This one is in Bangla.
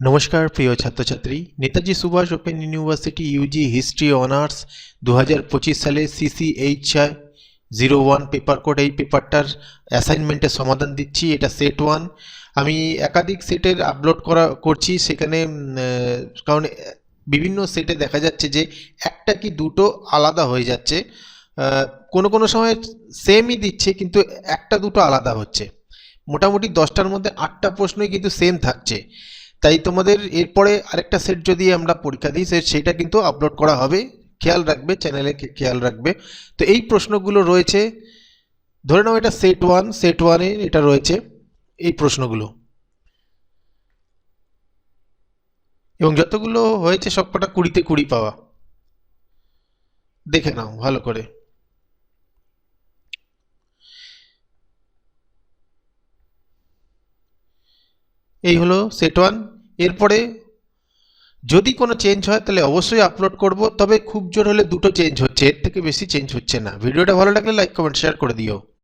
নমস্কার, প্রিয় ছাত্রছাত্রী। Netaji Subhas open university UG history honours দু হাজার পঁচিশ সালে CCH zero one paper code এই পেপারটার অ্যাসাইনমেন্টের সমাধান দিচ্ছি, এটা সেট ওয়ান আমি একাধিক সেটের আপলোড করা, করছি, সেখানে কারণ বিভিন্ন সেটে দেখা যাচ্ছে যে, একটা কি দুটো আলাদা হয়ে যাচ্ছে। কোনো কোনো সময় সেমই দিচ্ছে, কিন্তু একটা দুটো আলাদা হচ্ছে। মোটামুটি দশটার মধ্যে আটটা প্রশ্নই কিন্তু সেম থাকছে। তাই তোমাদের এরপরে আরেকটা সেট যদি আমরা পরীক্ষা দিই সেটা কিন্তু আপলোড করা হবে। খেয়াল রাখবে চ্যানেলে খেয়াল রাখবে। তো এই প্রশ্নগুলো রয়েছে। ধরে নাও এটা সেট ওয়ান সেট ওয়ানে এটা রয়েছে এই প্রশ্নগুলো। এবং যতগুলো হয়েছে, সবকটা কুড়িতে কুড়ি পাওয়া। দেখে নাও, ভালো করে। এই হলো সেট ওয়ান এরপরে যদি কোনো চেঞ্জ হয়, তাহলে অবশ্যই আপলোড করব। তবে খুব জোর হলে দুটো চেঞ্জ হচ্ছে, এর থেকে বেশি চেঞ্জ হচ্ছে না। ভিডিওটা ভালো লাগলে লাইক কমেন্ট শেয়ার করে দিও।